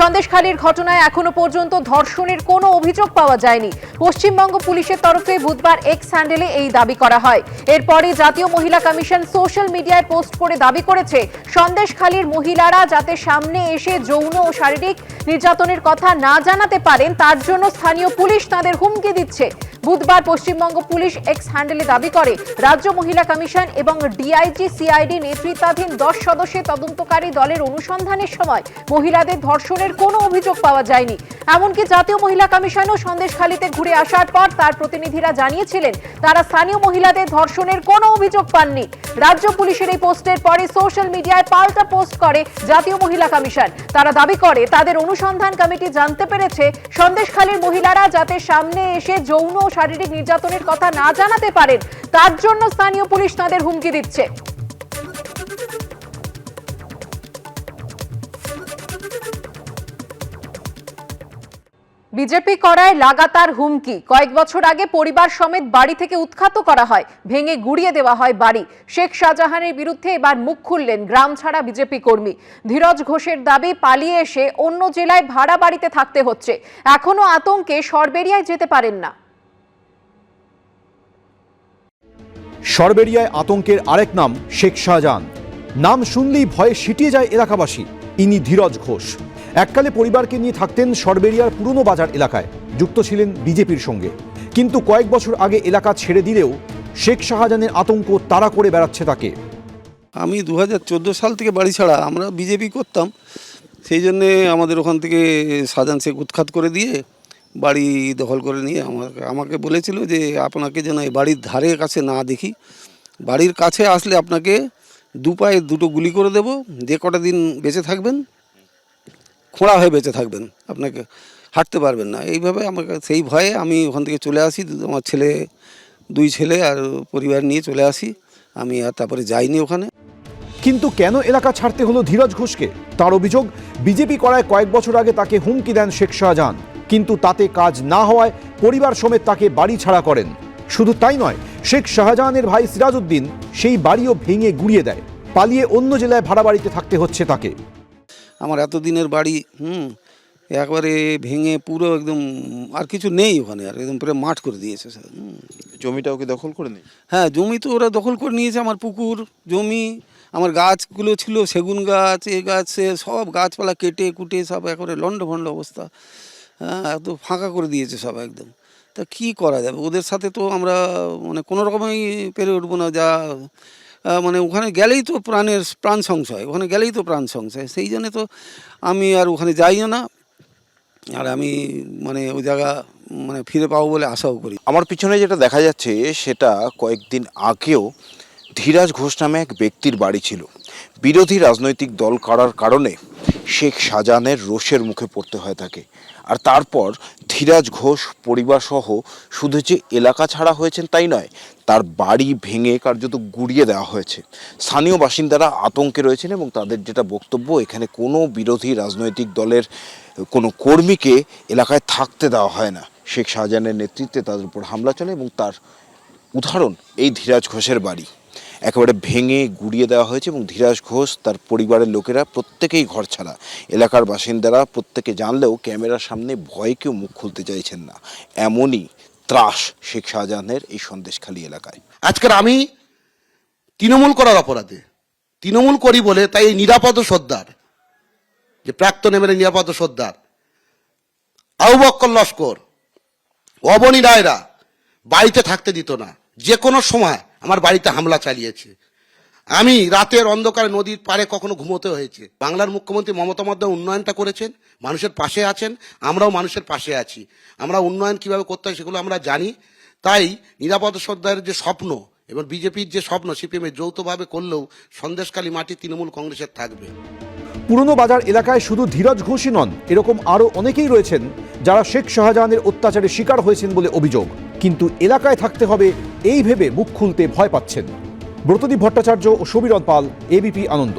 সন্দেশখালীর ঘটনায় এখনও পর্যন্ত ধর্ষণের কোনো অভিযোগ পাওয়া যায়নি। পশ্চিমবঙ্গ পুলিশের তরফে বুধবার এক্স হ্যান্ডেলে এই দাবি করা হয়। এরপরে জাতীয় মহিলা কমিশন সোশ্যাল মিডিয়ায় পোস্ট করে দাবি করেছে, সন্দেশখালীর মহিলারা যাতে সামনে এসে যৌন ও শারীরিক নির্যাতনের কথা না জানাতে পারেন, তার জন্য স্থানীয় পুলিশ তাদের হুমকি দিচ্ছে। বুধবার পশ্চিমবঙ্গ পুলিশ এক্স হ্যান্ডেলে দাবি করে, রাজ্য মহিলা কমিশন এবং ডিআইজি, সিআইডি নেতৃত্বাধীন দশ সদস্যের তদন্তকারী দলের অনুসন্ধানের সময় মহিলাদের ধর্ষণের কোনো অভিযোগ পাওয়া যায়নি। এমনকি জাতীয় মহিলা কমিশনও সন্দেশখালীতে ঘুরে আসার পর তার প্রতিনিধিরা জানিয়েছিলেন, তারা স্থানীয় মহিলাদের ধর্ষণের কোনো অভিযোগ পাননি। রাজ্য পুলিশের এই পোস্টের পরে সোশ্যাল মিডিয়ায় পাল্টা পোস্ট করে জাতীয় মহিলা কমিশন। তারা দাবি করে, তাদের অনুসন্ধান কমিটি জানতে পেরেছে, সন্দেশখালীর মহিলারা যাতে সামনে এসে যৌন ও শারীরিক নির্যাতনের কথা না জানাতে পারেন, তার জন্য স্থানীয় পুলিশ তাদের হুমকি দিচ্ছে। বিজেপি করায় লাগাতার হুমকি। কয়েক বছর আগে পরিবার সমেত বাড়ি থেকে উৎখাত করা হয়, ভেঙে গুড়িয়ে দেওয়া হয় বাড়ি। শেখ শাহজাহানের বিরুদ্ধে এবার মুখ খুললেন গ্রাম ছাড়া বিজেপি কর্মী। ধীরজ ঘোষের দাবি, পালিয়ে এসে অন্য জেলায় ভাড়া বাড়িতে থাকতে হচ্ছে। এখনও আতঙ্কে সরবেরিয়ায় যেতে পারেন না। সরবেরিয়ায় আতঙ্কের আরেক নাম শেখ শাহজাহান। নাম শুনলেই ভয়ে সিটিয়ে যায় এলাকাবাসী। ইনি ধীরজ ঘোষ। এককালে পরিবারকে নিয়ে থাকতেন সরবেরিয়ার পুরনো বাজার এলাকায়। যুক্ত ছিলেন বিজেপির সঙ্গে। কিন্তু কয়েক বছর আগে এলাকা ছেড়ে দিলেও শেখ শাহজাহানের আতঙ্ক তাড়া করে বেড়াচ্ছে তাকে। আমি দু হাজার চোদ্দ সাল থেকে বাড়ি ছাড়া আমরা বিজেপি করতাম। সেই জন্যে আমাদের ওখান থেকে সাজান শেখ উৎখাত করে দিয়ে বাড়ি দখল করে নিয়ে আমাকে আমাকে বলেছিল যে আপনাকে যেন এই বাড়ির ধারে কাছে না দেখি। বাড়ির কাছে আসলে আপনাকে দু পায়ে দুটো গুলি করে দেব। যে কটা দিন বেঁচে থাকবেন খোঁড়া হয়ে বেঁচে থাকবেন। আপনাকে হাঁটতে পারবেন না। এইভাবে আমাকে সেই ভয়ে আমি ওখান থেকে চলে আসি। আমার ছেলে, দুই ছেলে আর পরিবার নিয়ে চলে আসি। আমি আর তারপরে যাইনি ওখানে। কিন্তু কেন এলাকা ছাড়তে হলো ধীরজ ঘোষকে? তার অভিযোগ, বিজেপি করায় কয়েক বছর আগে তাকে হুমকি দেন শেখ শাহজাহান। কিন্তু তাতে কাজ না হওয়ায় পরিবার সমেত তাকে বাড়ি ছাড়া করেন। শুধু তাই নয়, শেখ শাহজাহানের ভাই সিরাজউদ্দিন সেই বাড়িও ভেঙে গুড়িয়ে দেয়। পালিয়ে অন্য জেলায় ভাড়া বাড়িতে থাকতে হচ্ছে তাকে। আমার এতদিনের বাড়ি হুম একবারে ভেঙে পুরো একদম আর কিছু নেই ওখানে আর একদম পুরো মাঠ করে দিয়েছে স্যার। জমিটাও কি দখল করে নেই হ্যাঁ জমি তো ওরা দখল করে নিয়েছে আমার পুকুর জমি আমার গাছগুলো ছিল সেগুন গাছ এ গাছ সব গাছপালা কেটে কুটে সব একেবারে লন্ড ভন্ড অবস্থা হ্যাঁ এত ফাঁকা করে দিয়েছে সব একদম। তা কি করা যাবে? ওদের সাথে তো আমরা মানে কোনো রকমই পেরে উঠবো না যা মানে ওখানে গেলেই তো প্রাণের প্রাণ সংশয়, ওখানে গেলেই তো প্রাণ সংশয়। সেই জন্য তো আমি আর ওখানে যাইও না, আর আমি মানে ওই জায়গা মানে ফিরে পাবো বলে আশাও করি। আমার পিছনে যেটা দেখা যাচ্ছে সেটা কয়েকদিন আগেও ধীরাজ ঘোষ নামে এক ব্যক্তির বাড়ি ছিল। বিরোধী রাজনৈতিক দল করার কারণে শেখ শাহজাহানের রোষের মুখে পড়তে হয় তাকে। আর তারপর ধীরাজ ঘোষ পরিবার সহ শুধু যে এলাকা ছাড়া হয়েছেন তাই নয়, তার বাড়ি ভেঙে কার্যত গুড়িয়ে দেওয়া হয়েছে। স্থানীয় বাসিন্দারা আতঙ্কে রয়েছেন এবং তাদের যেটা বক্তব্য, এখানে কোনো বিরোধী রাজনৈতিক দলের কোনো কর্মীকে এলাকায় থাকতে দেওয়া হয় না। শেখ শাহজাহানের নেতৃত্বে তাদের উপর হামলা চলে এবং তার উদাহরণ এই ধীরাজ ঘোষের বাড়ি। একেবারে ভেঙে গুড়িয়ে দেওয়া হয়েছে এবং ধীরাজ ঘোষ, তার পরিবারের লোকেরা প্রত্যেকেই ঘর ছাড়া। এলাকার বাসিন্দারা প্রত্যেকে জানলেও ক্যামেরার সামনে ভয়ে কেউ মুখ খুলতে চাইছেন না। এমনই ত্রাস শেখ শাহজাহানের এই সন্দেশখালী এলাকায়। আজকের আমি তৃণমূল করার অপরাধে, তৃণমূল করি বলে তাই এই নিরাপদ সর্দার, যে প্রাক্তন এমএলএ নিরাপদ সর্দার আউবক্কর লস্কর, অবনী রায়রা বাড়িতে থাকতে দিত না। যে কোনো সময় আমার বাড়িতে হামলা চালিয়েছে। আমি রাতের অন্ধকারে নদীর পাড়ে কখনো ঘুমোতে হয়েছে। বাংলার মুখ্যমন্ত্রী মমতা বন্দ্যোপাধ্যায় উন্নয়নটা করেছেন, মানুষের পাশে আছেন, আমরাও মানুষের পাশে আছি। আমরা উন্নয়ন কীভাবে করতে হয় সেগুলো আমরা জানি। তাই নিরাপদ সর্দারের যে স্বপ্ন এবং বিজেপির যে স্বপ্ন, সিপিএমের যৌথভাবে করলেও সন্দেশকালী মাটি তৃণমূল কংগ্রেসের থাকবে। পুরনো বাজার এলাকায় শুধু ধীরজ ঘোষই নন, এরকম আরও অনেকেই রয়েছেন যারা শেখ শাহজাহানের অত্যাচারের শিকার হয়েছেন বলে অভিযোগ। কিন্তু এলাকায় থাকতে হবে এই ভেবে মুখ খুলতে ভয় পাচ্ছেন। ব্রতদীপ ভট্টাচার্য ও সমীরণ পাল, এবিপি আনন্দ।